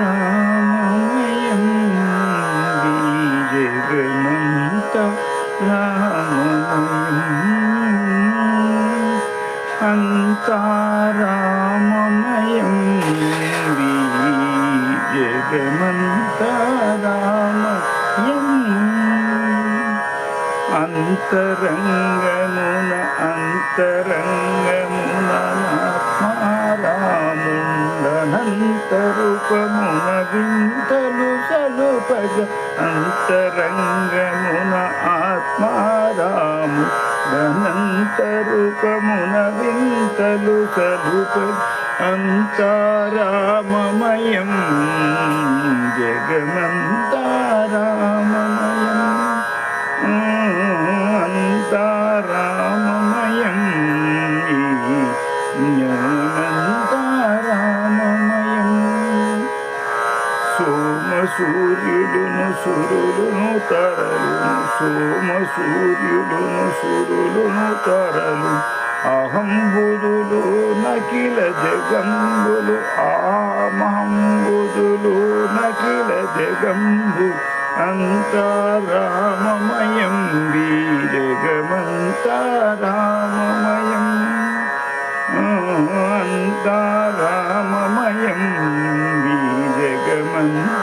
రామమయం జగమంత రామమయం అంతారామమయం జగమంత రామయం అంతరంగమున అంతరంగమున రూపమున వింతలు సలుపగ అంతరంగమున ఆత్మారాము. అనంతరూపమున వింతలు సలుపగ అంతారామమయం. జగమం సూర్యుడును సురులును తరలును సోమ సూర్యుడును సురులును తరలు అహంబుదులు నకిల జగంబులు. ఆమహంబుదులు నకిల జగంబు. అంతరామమయం వీరగమంతరామమయం. అంతరామమయం వీరగమంత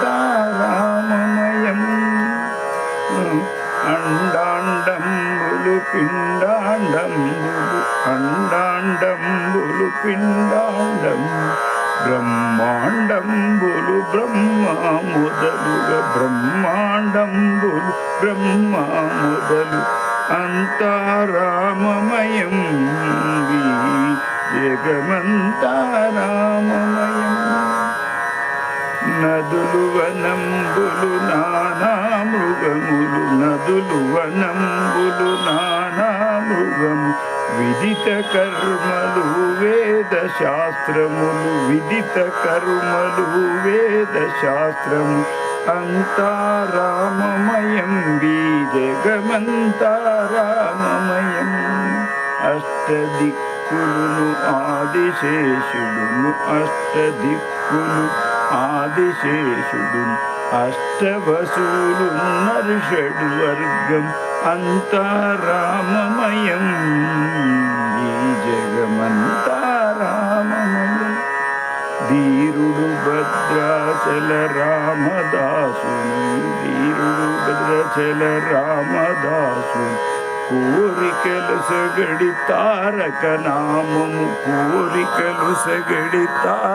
అండాండంబులు పిండాండంబులు అండాండంబులు పిండాండం బ్రహ్మాండంబులు బ్రహ్మ మొదలుగా బ్రహ్మాండంబులు బ్రహ్మ మొదలు అంతారామమయం జగమంతారామమయం. నదులు వనంబులు నానా మృగములు నదులు వనంబులు నానామృగము విదిత కర్మలు వేద శాస్త్రములు విదిత కర్మలు వేద శాస్త్రము. అంతారామమయం బీజగమంతారామమయం అష్ట దిక్కులు అష్టదిక్కులు అష్ట అష్టవసూలు నర్షడు వర్గం అంతారామమయం ఈ జగమంతారామమయం ధీరుడు భద్రాచల రామదాసును ధీరుడు భద్రాచల రామదాసు కోరికలు సగడి తారక నామము కోరికలు సగడి తార